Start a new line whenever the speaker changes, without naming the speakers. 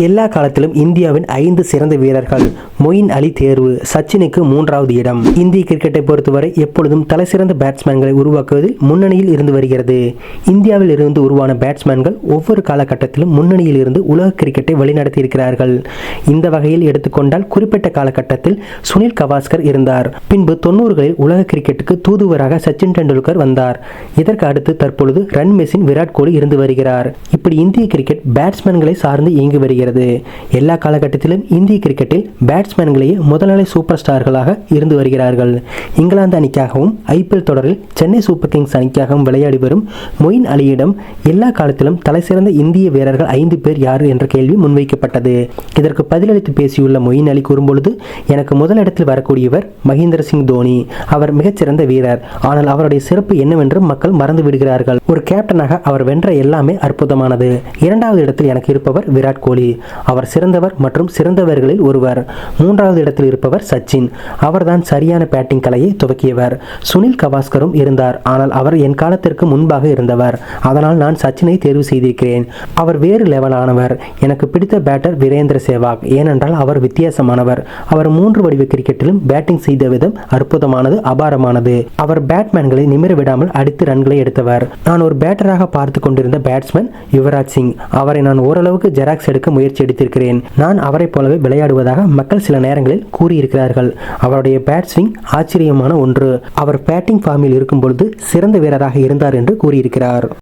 எல்லா காலத்திலும் இந்தியாவின் ஐந்து சிறந்த வீரர்கள். மொயின் அலி தேர்வு சச்சினுக்கு மூன்றாவது இடம். இந்திய கிரிக்கெட்டை பொறுத்தவரை எப்பொழுதும் தலைசிறந்த பேட்ஸ்மேன்களை உருவாக்குவதில் முன்னணியில் இருந்து வருகிறது. இந்தியாவில் இருந்து உருவான பேட்ஸ்மேன்கள் ஒவ்வொரு காலகட்டத்திலும் முன்னணியில் இருந்து உலக கிரிக்கெட்டை வழிநடத்தியிருக்கிறார்கள் இந்த வகையில் எடுத்துக்கொண்டால் குறிப்பிட்ட காலகட்டத்தில் சுனில் கவாஸ்கர் இருந்தார். பின்பு தொண்ணூறுகளில் உலக கிரிக்கெட்டுக்கு தூதுவராக சச்சின் டெண்டுல்கர் வந்தார். இதற்கு அடுத்து தற்பொழுது ரன் மெஷின் விராட் கோலி இருந்து வருகிறார். இப்படி இந்திய கிரிக்கெட் பேட்ஸ்மேன்களை சார்ந்து இயங்கி வருகிறது. எல்லா காலகட்டத்திலும் இந்திய கிரிக்கெட்டில் பேட்ஸ்மேன்களையே முதல்நிலை சூப்பர் ஸ்டார்களாக இருந்து வருகிறார்கள். இங்கிலாந்து அணிக்காகவும் ஐபிஎல் தொடரில் சென்னை சூப்பர் கிங்ஸ் அணிக்காகவும் விளையாடி வரும் மொயின் அலியிடம் எல்லா காலத்திலும் தலைசிறந்த இந்திய வீரர்கள் ஐந்து பேர் யார் என்ற கேள்வி முன்வைக்கப்பட்டது. இதற்கு பதிலளித்து பேசியுள்ள மொயின் அலி கூறும்பொழுது எனக்கு முதலிடத்தில் வரக்கூடியவர் மகேந்திர சிங் தோனி. அவர் மிகச்சிறந்த வீரர். ஆனால் அவருடைய சிறப்பு என்னவென்று மக்கள் மறந்து விடுகிறார்கள். ஒரு கேப்டனாக அவர் வென்ற எல்லாமே அற்புதமானது. இரண்டாவது இடத்தில் எனக்கு இருப்பவர் விராட் கோலி. அவர் சிறந்தவர் மற்றும் சிறந்தவர்களில் ஒருவர். மூன்றாவது இடத்தில் இருப்பவர் சச்சின். அவர்தான் சரியான பேட்டிங் கலையை துவக்கியவர். சுனில் கவாஸ்கரும் இருந்தார். ஆனால் அவர் என் காலத்திற்கு முன்பாக இருந்தவர். அதனால் நான் சச்சினை தேர்வு செய்திருக்கிறேன். அவர் வேறு லெவலானவர் எனக்கு பிடித்த பேட்டர் வீரேந்திர சேவாக். ஏனென்றால் அவர் வித்தியாசமானவர். அவர் மூன்று வடிவ கிரிக்கெட்டிலும் பேட்டிங் செய்த விதம் அற்புதமானது அபாரமானது. அவர் பேட்மேன்களை நிமிர விடாமல் அடித்து ரன்களை எடுத்தவர். நான் ஒரு பேட்டராக பார்த்து கொண்டிருந்த பேட்ஸ்மேன் யுவராஜ் சிங். அவரை நான் ஓரளவுக்கு ஜெராக்ஸ் எடுக்க முயற்சி எடுத்திருக்கிறேன். நான் அவரைப் போலவே விளையாடுவதாக மக்கள் சில நேரங்களில் கூறியிருக்கிறார்கள். அவருடைய பேட் ஸ்விங் ஆச்சரியமான ஒன்று. அவர் பேட்டிங் ஃபார்மில் இருக்கும் பொழுது சிறந்த வீரராக இருந்தார் என்று கூறியிருக்கிறார்.